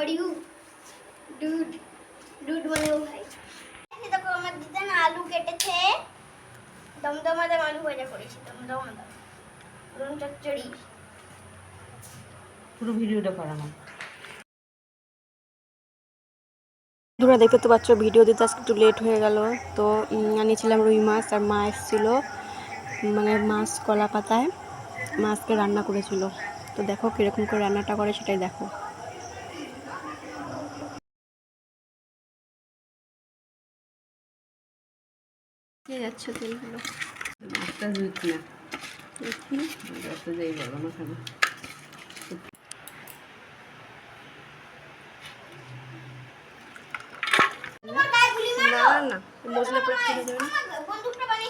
Are you dude দেখতে তো পাচ্ছ, ভিডিও দিতে আজকে একটু লেট হয়ে গেল। তো আনিয়েছিলাম রুই মাছ, আর মা এসেছিল মানে মাছ কলা পাতায় মাছকে রান্না করেছিল। তো দেখো কীরকম করে রান্নাটা করে, সেটাই দেখো। কে যাচ্ছে তেলগুলো? একটা জুত না। দেখি। যত যাই বলো না কেন?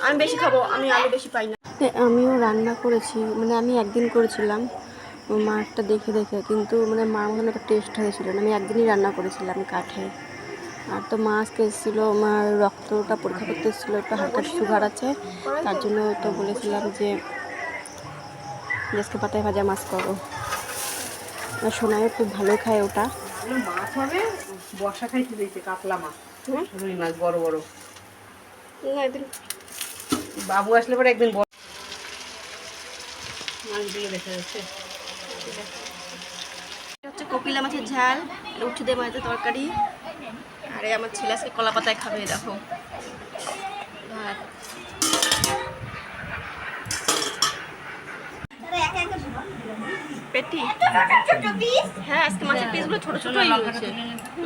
আমি বেশি খাব আমি আলু বেশি পাই না। আমিও রান্না করেছি মানে আমি একদিন করেছিলাম মাছটা দেখে দেখে কিন্তু মানে মার মতন একটা টেস্ট হয়েছিল না আমি একদিনই রান্না করেছিলাম কাঠে আর তো মা আজকে এসেছিল মার রক্তটা পরীক্ষা করতে এসেছিল একটু হালকা সুগার আছে তার জন্য তো বলেছিলাম যে আজকে পাতায় ভাজা মাছ করো আর সোনাইও খুব ভালো খায় ওটা। মাছ হবে বর্ষা খাইতে দিয়েছে কাতলা মাছ? রুই মাছ বড় বড়। একদিন বাবু আসলে পরে একদিন বড় মাছগুলো দেখা যাচ্ছে। হচ্ছে কপিলা মাছের ঝাল উঠে দিয়ে মাছের তরকারি। আরে আমার ছেলে আজকে কলা পাতায় খাবে দেখো। ভাত পেটি। হ্যাঁ আজকে মাছের পিসগুলো ছোট ছোট হয়েছে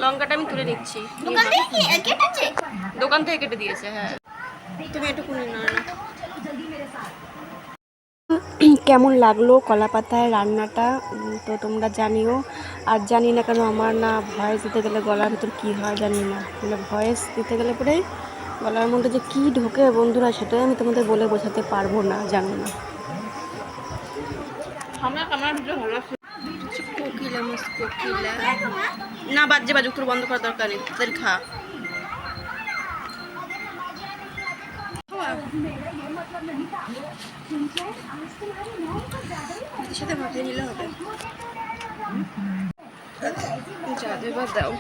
লঙ্কাটা আমি তুলে নিচ্ছি। দোকান থেকে কেটে দিয়েছে হ্যাঁ। তুমি একটু কুনি না কেমন লাগল কলা পাতায় রান্নাটা তো তোমরা জানিও। আর জানি না কেন আমার না ভয়েস দিতে গেলে গলার ভিতর কী হয় জানি না। মানে ভয়েস দিতে গেলে পরে গলার মধ্যে যে কী ঢোকে বন্ধুরা সেটাই আমি তোমাদের বলে বোঝাতে পারব না জানো না। না বাজে বাজুক তোর বন্ধ করার দরকার নেই। তোদের খা। সাথে নিলে হবে। যা দেবার দাও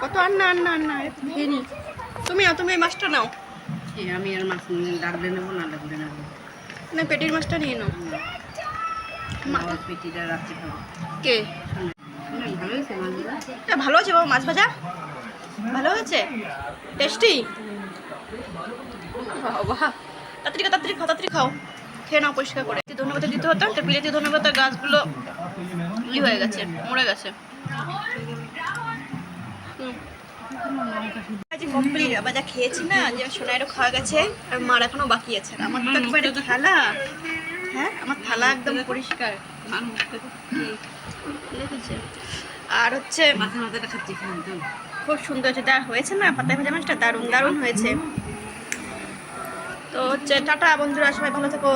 কত তুমি নাও তুমি এই মাছটা নাও। এ, আমি আর মাছ ডাকলে নেব না ডাকলে নেব। না পেটির মাছটা নিয়ে নাও। পেটিটা কে? ভালো এটা ভালো আছে বাবা মাছ ভাজা? ভালো হয়েছে? টেস্টি বাবা তাড়াতাড়ি তাড়াতাড়ি খাও তাড়াতাড়ি খাও। খেয়ে নাও পরিষ্কার করে। ধন্যবাদ দিতে হতো তো বিলেতি ধন্যবাদ গাছগুলো ই হয়ে গেছে মরে গেছে। কমপ্লিট আবার যা খেয়েছি না যে সোনাইরও খাওয়া গেছে আর মার এখনও বাকি আছে আমার তো একবারে থালা। হ্যাঁ আমার থালা একদম পরিষ্কার। আর হচ্ছে মাথা মাথাটা খাচ্ছি খুব সুন্দর হয়েছে যা হয়েছে না পাতা ভাজা মাছটা দারুণ দারুণ হয়েছে। তো হচ্ছে টাটা বন্ধুরা, সবাই ভালো থেকো।